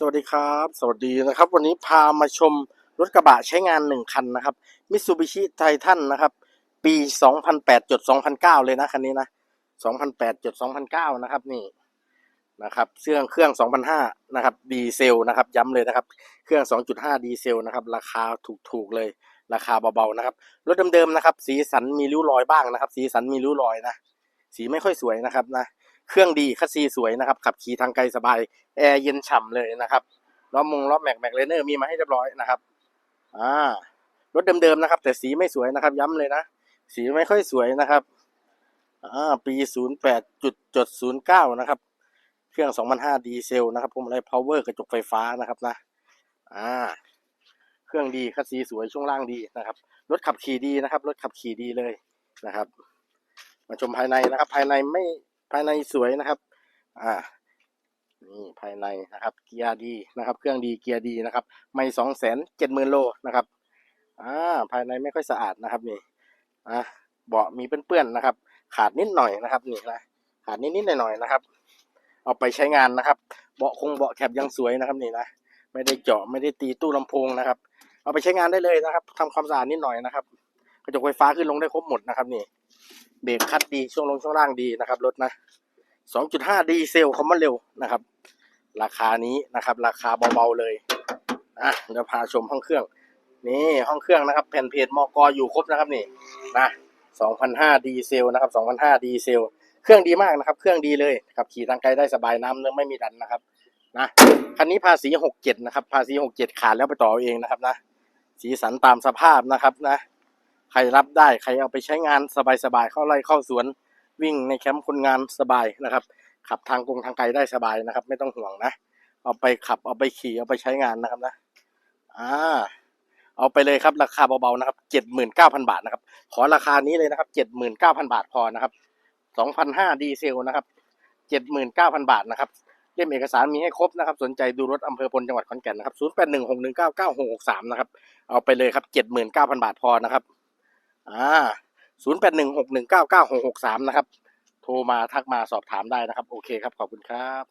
สวัสดีครับ สวัสดีนะครับ วันนี้พามาชมรถกระบะใช้งานหนึ่งคันนะครับมิ t ซูบิชิไททันนะครับ ปี 2008จด2009 เลยนะคันนี้นะ2008จด2009 นะครับนี่นะครับเครื่องเครื่อง 2005 นะครับดีเซลนะครับย้ำเลยนะครับ เครื่อง 2.5 ดีเซลนะครับ ราคาถูกๆเลย ราคาเบาๆนะครับรถเดิมๆนะครับ สีสันมีริ้วรอยบ้างนะครับ สีสันมีริ้วรอยนะสีไม่ค่อยสวยนะครับนะ เครื่องดีคัสซีสวยนะครับขับขี่ทางไกลสบายแอร์เย็นฉ่ำเลยนะครับล้อมงล้อแม็กแม็กเลเนอร์มีมาให้เรียบร้อยนะครับอ่ารถเดิมๆนะครับ แต่สีไม่สวยนะครับ ย้ำเลยนะสีไม่ค่อยสวยนะครับอ่าปีศูนย์แปดจุดจดศูนย์เก้านะครับ เครื่องสองพันห้าดีเซลนะครับพวงมาลัยพาวเวอร์กระจกไฟฟ้านะครับนะอ่าเครื่องดีคัสซีสวยช่วงล่างดีนะครับรถขับขี่ดีนะครับรถขับขี่ดีเลยนะครับ มาชมภายในนะครับ ภายในไม่ ภายในสวยนะครับ อ่า นี่ภายในนะครับ เกียร์ดีนะครับ เครื่องดีเกียร์ดีนะครับ ไม่สองแสนเจ็ดหมื่นโลนะครับ อ่า ภายในไม่ค่อยสะอาดนะครับนี่ อะเบาะมีเปื้อนๆนะครับ ขาดนิดหน่อยนะครับนี่นะ ขาดนิดๆหน่อยๆนะครับ เอาไปใช้งานนะครับ เบาะคงเบาะแคบยังสวยนะครับนี่นะ ไม่ได้เจาะไม่ได้ตีตู้ลำโพงนะครับ เอาไปใช้งานได้เลยนะครับทำความสะอาดนิดหน่อยนะครับ กระจกไฟฟ้าขึ้นลงได้ครบหมดนะครับนี่ เบรกคัดดีช่วงลงช่วงล่างดีนะครับรถนะ 2.5 ดีเซลคอมมอนเร็วนะครับ ราคานี้นะครับ ราคาเบาๆเลยอะเดี๋ยวพาชมห้องเครื่อง นี่ห้องเครื่องนะครับ แผ่นเพจมอกออยู่ครบนะครับนี่นะ2,500ดีเซลนะครับ2,500ดีเซลเครื่องดีมากนะครับ เครื่องดีเลยขับขี่ทางไกลได้สบายน้ำเนื้อไม่มีดันนะครับนะคันนี้ภาษี67นะครับภาษี67ขาดแล้วไปต่อเองนะครับนะสีสันตามสภาพนะครับนะ ใครรับได้ใครเอาไปใช้งานสบายๆเข้าไร่เข้าสวนวิ่งในแคมป์คนงานสบายนะครับ ขับทางกงทางไกลได้สบายนะครับ ไม่ต้องห่วงนะ เอาไปขับเอาไปขี่เอาไปใช้งานนะครับนะอ่าเอาไปเลยครับราคาเบาๆนะครับเจ็ดหมื่นเก้าพันบาทนะครับ ขอราคานี้เลยนะครับเจ็ดหมื่นเก้าพันบาทพอนะครับสองพันห้าดีเซลนะครับเจ็ดหมื่นเก้าพันบาทนะครับเล่มเอกสารมีให้ครบนะครับ สนใจดูรถอำเภอพลจังหวัดขอนแก่นนะครับศูนย์แปดหนึ่งหกหนึ่งเก้าเก้าหกหกสามนะครับ เอาไปเลยครับเจ็ดหมื่นเก้าพันบาทพอนะครับ อ่าศูนย์แปดหนึ่งหกหนึ่งเก้าเก้าหกหกสามนะครับ โทรมาทักมาสอบถามได้นะครับ โอเคครับ ขอบคุณครับ